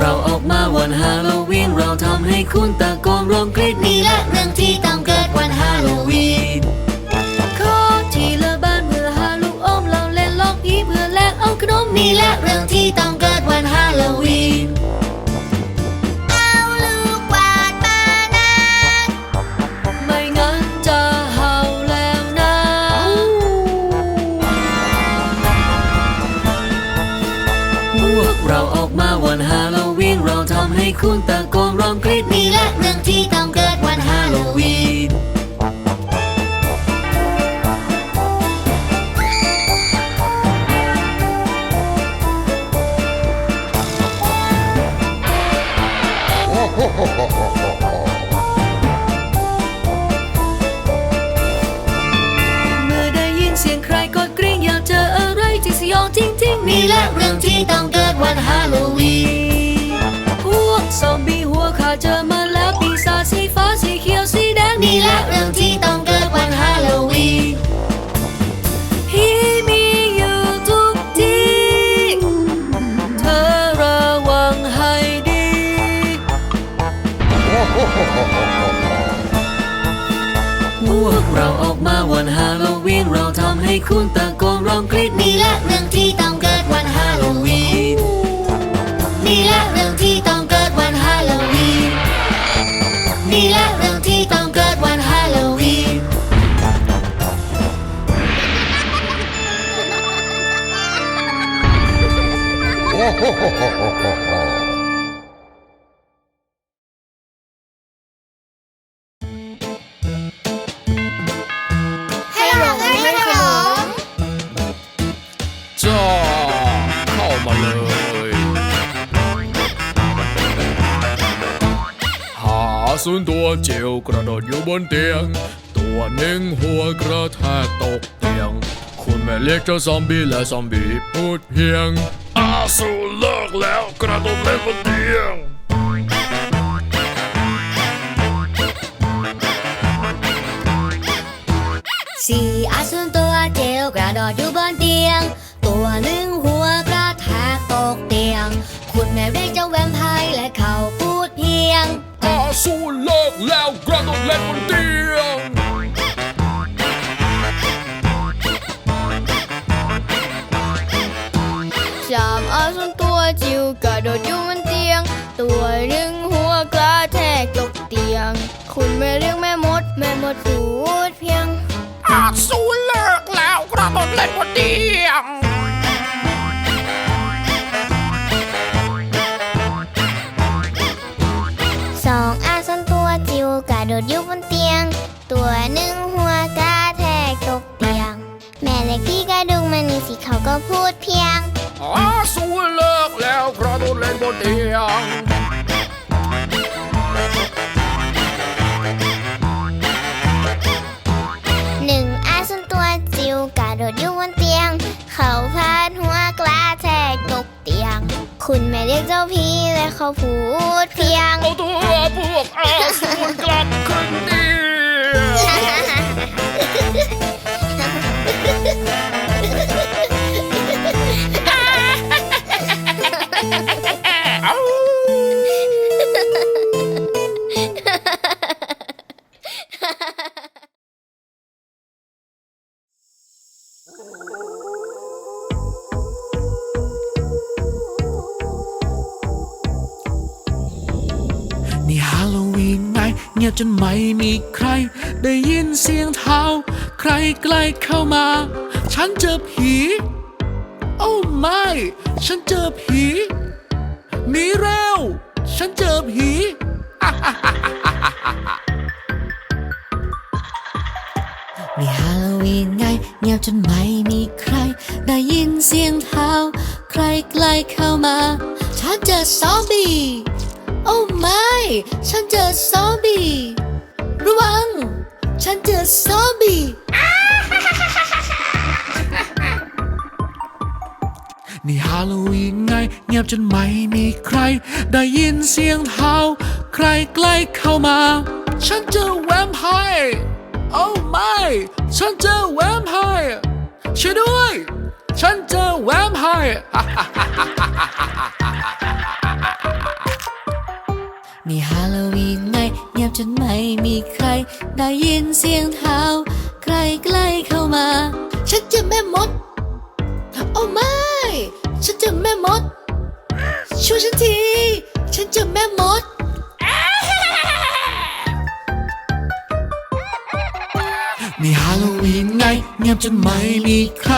เราออกมาวันฮาโลวีน เราทำให้คุณตะโกนร้องกรี๊ดนี่แหละเรื่องที่ต้องเกิดวันฮาโลวีนขอทีละบ้านเพื่อหาลูกอมเราเล่นล็อกอีเพื่อแลกเอาขนมนี่และเรื่องำให้คุณตะโกนร้องกรี๊ดนี่แหละเรื่องที่ต้องเกิดวันฮาโลวีนเมื่อได้ยินเสียงใครกดกริ่งอยากเจออะไรที่สยองจริงๆนี่แหละเรื่องที่ต้องเกิดาเจอมาแล้วปีศาจสีฟ้าสีเขียวสีแดงนี่แหละเรื่องที่ต้องเกิดวันฮาโลวีนผีมีอยู่ทุกที่ เธอระวังให้ดี พวกเราออกมาวันฮาโลวีนเราทำให้คุณตะโกนร้องกรี๊ดนี่แหละเรื่องที่ต้อง ศูนย์ตัวเจลกระโดดอยู่บนเตียง ตัวหนึ่งหัวกระแทกตกเตียง คุณแม่เรียกเจ้าซอมบี้และซอมบี้พูดเพียงอาสูรเลิกแล้วกระโดดเล่นบนเตียงสี่อาสูรตัวเจลกระโดดอยู่บนเตียง ตัวหนึ่งหัว เล่นบนเตียงสามอาส่วนตัวจิ๋วกระโดดอยู่บนเตียง ตัวหนึ่งหัวกระแทกตกเตียง คุณแม่เรียกแม่มด แม่มดพูดเพียงอาสูรเลิกแล้วกระโดดเล่นบนเตียง โดดอยู่บนเตียง ตัวหนึ่งหัวกระแทกตกเตียง แม่เล็กพี่กระดุงมันนี่สิเขาก็พูดเพียง อาสูเลิกแล้วกระโดดเล่นบนเตียง คุณแม่เรียกเจ้าพี่และเขาพูดเพียง เอาตัวพวกอาสูรกลับขึ้นเตี จนไม่มีใคร ได้ยินเสียงเท้า ใครใกล้เข้ามา ฉันเจอผี โอ้ไม่ ฉันเจอผีหนีเร็ว ฉันเจอผีนี่ฮาโลวีนไง เงียบจนไม่มีใคร ได้ยินเสียงเท้า ใครใกล้เข้ามา ฉันเจอซอมบี้ โอ้ไม่ ฉันเจอซอมบี้ ระวัง ฉันเจอซอมบี้นี่ฮาโลวีนไง เงียบจนไม่มีใคร ได้ยินเสียงเท้า ใครใกล้เข้ามา ฉันเจอแวมไพร์โอ้ไม่ ฉันเจอแวมไพร์ช่วยด้วย ฉันเจอแวมไพร์ นี่ฮาโลวีนไง เงียบจนไม่มีใคร ได้ยินเสียงเท้า ใครใกล้เข้ามา ฉันเจอแม่มด โอ้ไม่ ฉันเจอแม่มด ช่วยฉันที ฉันเจอแม่มดนี่ฮาโลวีนไง เงียบจนไม่มีใคร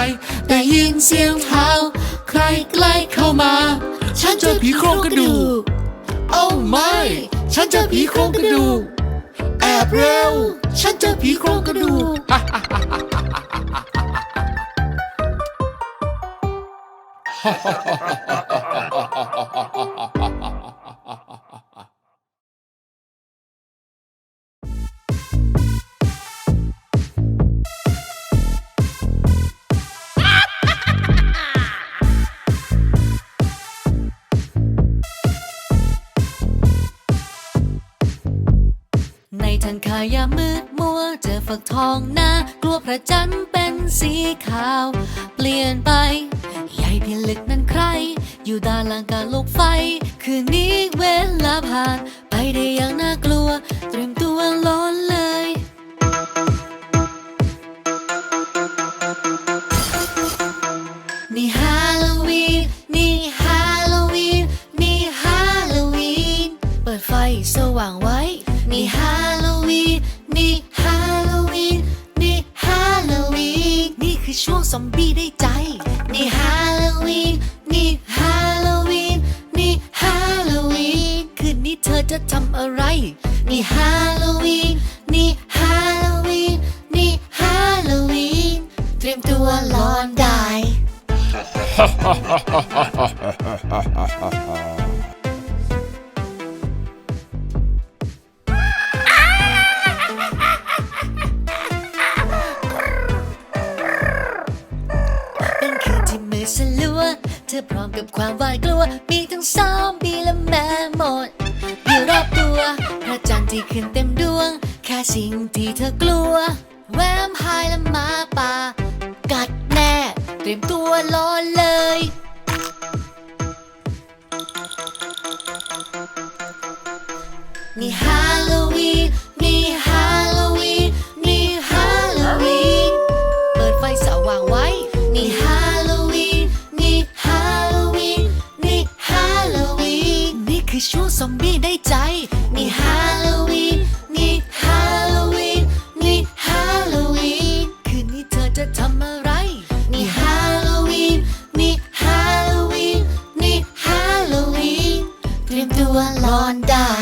ได้ยินเสียงเท้า ใครใกล้เข้ามา ฉันเจอผีโครงกระดูก โอ้ไม่ ฉันเจอผีโครงกระดูกแอบเร็ว ฉันเจอผีโครงกระดูกฮ่าฮ่าฮ่าฮ่าฮ่าฮ่าฮ่าฮ่า ทันขายามืดมัว เจอฝักทองหน้ากลัวพระจันทร์เป็นสีขาว เปลี่ยนไป ใหญ่เพียงลึกนั้นใคร อยู่ด้านล่างการลกไฟ คืนนี้เวลาผ่าน ไปได้อย่างน่ากลัว เตรียมตัวล้นเลย ซอมบี้ได้ใจ นี่ฮาโลวีน นี่ฮาโลวีน นี่ฮาโลวีน คืนนี้เธอจะทำอะไร นี่ฮาโลวีน นี่ฮาโลวีน นี่ฮาโลวีน เตรียมตัวรอนได้ ธอพร้อมกับความหวาดกลัว มีทั้งซอมบี้และแม่หมดอยู่รอบตัว พระจันทร์ที่ขึ้นเต็มดวง แค่สิ่งที่เธอกลัว แวมไพร์และหมาป่า กัดแน่ เตรียมตัวรอเลยนี่ฮาโลวีน อนได้